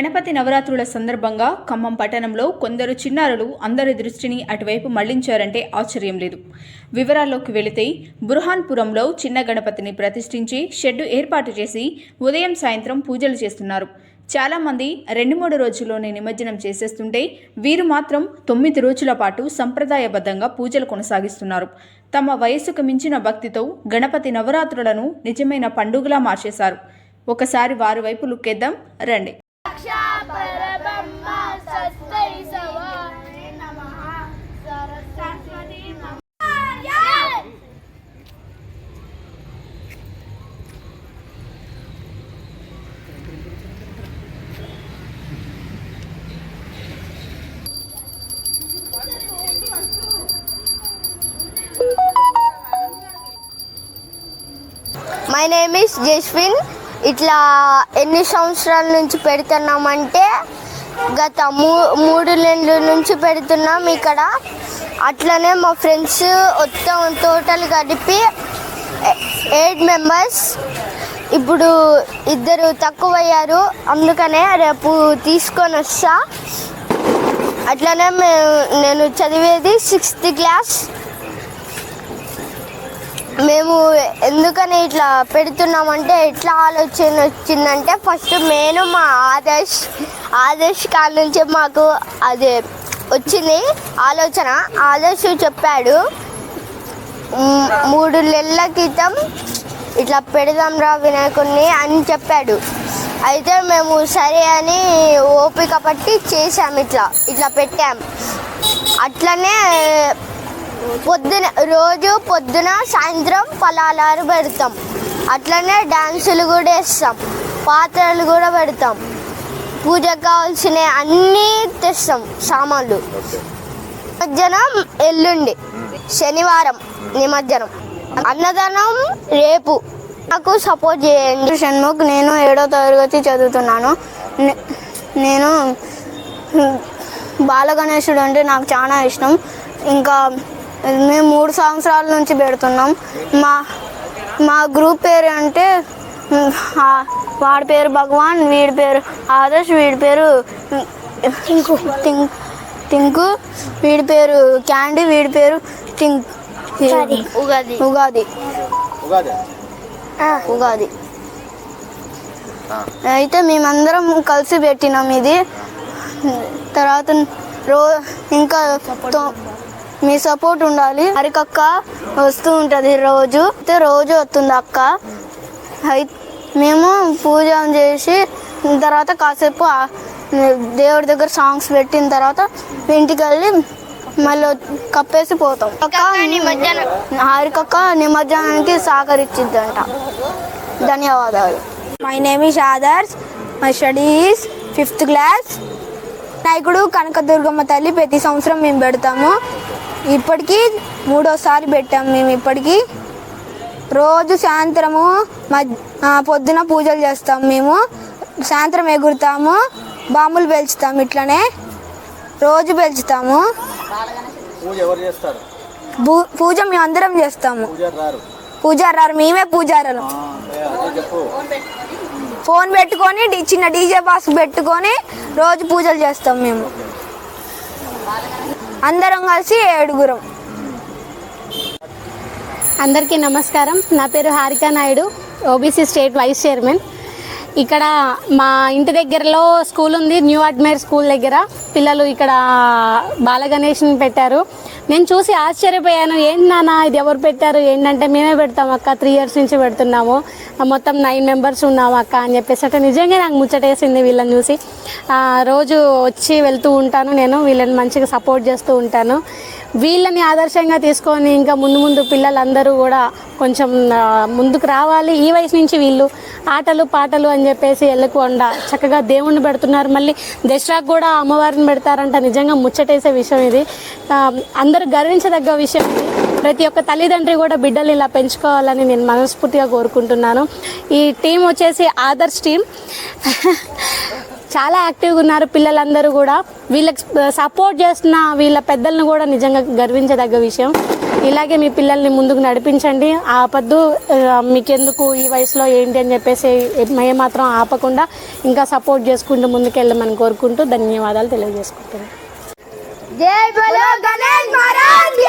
గణపతి నవరాత్రుల సందర్భంగా ఖమ్మం పట్టణంలో కొందరు చిన్నారులు అందరి దృష్టిని అటువైపు మళ్ళించారంటే ఆశ్చర్యం లేదు. వివరాల్లోకి వెళితే బుర్హాన్పురంలో చిన్న గణపతిని ప్రతిష్ఠించి షెడ్డు ఏర్పాటు చేసి ఉదయం సాయంత్రం పూజలు చేస్తున్నారు. చాలామంది రెండు మూడు రోజుల్లోనే నిమజ్జనం చేసేస్తుంటే వీరు మాత్రం తొమ్మిది రోజుల పాటు సంప్రదాయబద్ధంగా పూజలు కొనసాగిస్తున్నారు. తమ వయస్సుకు మించిన భక్తితో గణపతి నవరాత్రులను నిజమైన పండుగలా మార్చేశారు. ఒకసారి వారి వైపు లుక్కేద్దాం రండి. మై నేమ్ ఇస్ జస్విన్ ఇట్లా ఎన్ని సంవత్సరాల నుంచి పెడుతున్నామంటే గత మూ మూడు నెలల నుంచి పెడుతున్నాం ఇక్కడ. అట్లనే మా ఫ్రెండ్స్ మొత్తం టోటల్ కలిపి ఎయిట్ మెంబర్స్. ఇప్పుడు ఇద్దరు తక్కువ అయ్యారు అందుకనే రేపు తీసుకొని వస్తా. అట్లనే మేము నేను చదివేది సిక్స్త్ క్లాస్. మేము ఎందుకని ఇట్లా పెడుతున్నామంటే ఎట్లా ఆలోచన వచ్చిందంటే ఫస్ట్ నేను మా ఆదర్శ్ ఆదర్శ్ కాడ నుంచి మాకు అదే వచ్చింది ఆలోచన. ఆదర్శ్ చెప్పాడు మూడు నెలల క్రితం ఇట్లా పెడదాం రా వినాయకుడిని అని చెప్పాడు. అయితే మేము సరే అని ఓపిక పట్టి చేసాం ఇట్లా ఇట్లా పెట్టాం. అట్లనే పొద్దున రోజు పొద్దున సాయంత్రం పలాలారు పెడతాం. అట్లనే డాన్సులు కూడా వేస్తాం. పాత్రలు కూడా పెడతాం. పూజకు కావాల్సిన అన్నీ తెస్తాం సామాన్లు. నిమజ్జనం ఎల్లుండి శనివారం నిమజ్జనం. అన్నదానం రేపు. నాకు సపోర్ట్ చేయండి. షణ్ముఖ్ నేను ఏడో తరగతి చదువుతున్నాను. నే- నేను బాలగణేశుడు అంటే నాకు చాలా ఇష్టం. ఇంకా మేము మూడు సంవత్సరాల నుంచి పెడుతున్నాం. మా మా గ్రూప్ పేరు అంటే వాడి పేరు భగవాన్ వీడి పేరు ఆదర్శ్ వీడి పేరు టింకు టింక్ టింకు వీడి పేరు క్యాండీ వీడి పేరు టింక్ ఉగాది. ఉగాది. ఉగాది. ఉగాది. అయితే మేమందరం కలిసి పెట్టినాం ఇది. తర్వాత రో ఇంకా తో- మీ సపోర్ట్ ఉండాలి. హరికక్క వస్తూ ఉంటుంది రోజు. అయితే రోజు వస్తుంది అక్క. మేము పూజ చేసి తర్వాత కాసేపు దేవుడి దగ్గర సాంగ్స్ పెట్టిన తర్వాత ఇంటికి వెళ్ళి మళ్ళీ కప్పేసి పోతాం. హారికక్క నిమజ్జనానికి సహకరించిద్దంట. ధన్యవాదాలు. My name is Adarsh my study is fifth class నాయకుడు కనకదుర్గమ్మ తల్లి ప్రతి సంవత్సరం మేము పెడతాము. ఇప్పటికీ మూడోసారి పెట్టాము మేము ఇప్పటికీ. రోజు సాయంత్రము పొద్దున పూజలు చేస్తాము మేము. సాయంత్రం ఎగురుతాము బాంబులు పేల్చుతాము ఇట్లనే. రోజు పేల్చుతాము. పూజ మేము అందరం చేస్తాము. పూజ రారు. పూజారారు మేమే పూజారులు. చెప్పు. ఫోన్ పెట్టుకొని డి- చిన్న డీజే బాక్స్ పెట్టుకొని రోజు పూజలు చేస్తాం మేము. అందరం కలిసి ఏడుగురం. అందరికీ నమస్కారం. నా పేరు Harika Naidu OBC state vice chairman. ఇక్కడ మా ఇంటి దగ్గరలో స్కూల్ ఉంది న్యూ అడ్మైర్ స్కూల్ దగ్గర. పిల్లలు ఇక్కడ బాలగణేష్ని పెట్టారు. నేను చూసి ఆశ్చర్యపోయాను ఏంటి నాన్న ఇది ఎవరు పెట్టారు? ఏంటంటే మేమే పెడతాం అక్క త్రీ ఇయర్స్ నుంచి పెడుతున్నాము. మొత్తం నైన్ మెంబర్స్ ఉన్నాము అక్క అని చెప్పేసి. అంటే నిజంగా నాకు ముచ్చటేసింది వీళ్ళని చూసి. రోజు వచ్చి వెళ్తూ ఉంటాను నేను వీళ్ళని మంచిగా సపోర్ట్ చేస్తూ ఉంటాను. వీళ్ళని ఆదర్శంగా తీసుకొని ఇంకా ముందు ముందు పిల్లలందరూ కూడా కొంచెం ముందుకు రావాలి. ఈ వయసు నుంచి వీళ్ళు ఆటలు పాటలు అని చెప్పేసి వెళ్ళకుండా చక్కగా దేవుణ్ణి పెడుతున్నారు. మళ్ళీ దసరాకు కూడా అమ్మవారిని పెడతారంట. నిజంగా ముచ్చటేసే విషయం ఇది. అందరూ గర్వించదగ్గ విషయం ఇది. ప్రతి ఒక్క తల్లిదండ్రి కూడా బిడ్డలు ఇలా పెంచుకోవాలని నేను మనస్ఫూర్తిగా కోరుకుంటున్నాను. ఈ టీం వచ్చేసి ఆదర్శ్ టీం. చాలా యాక్టివ్గా ఉన్నారు పిల్లలందరూ కూడా. వీళ్ళకి సపోర్ట్ చేస్తున్న వీళ్ళ పెద్దలను కూడా నిజంగా గర్వించదగ్గ విషయం. ఇలాగే మీ పిల్లల్ని ముందుకు నడిపించండి. ఆపద్దు మీకెందుకు ఈ వయసులో ఏంటి అని చెప్పేసి మేము మాత్రం ఆపకుండా ఇంకా సపోర్ట్ చేసుకుంటూ ముందుకెళ్ళమని కోరుకుంటూ ధన్యవాదాలు తెలియజేసుకుంటున్నాను. జై బలో గణేష్ మహారాజ్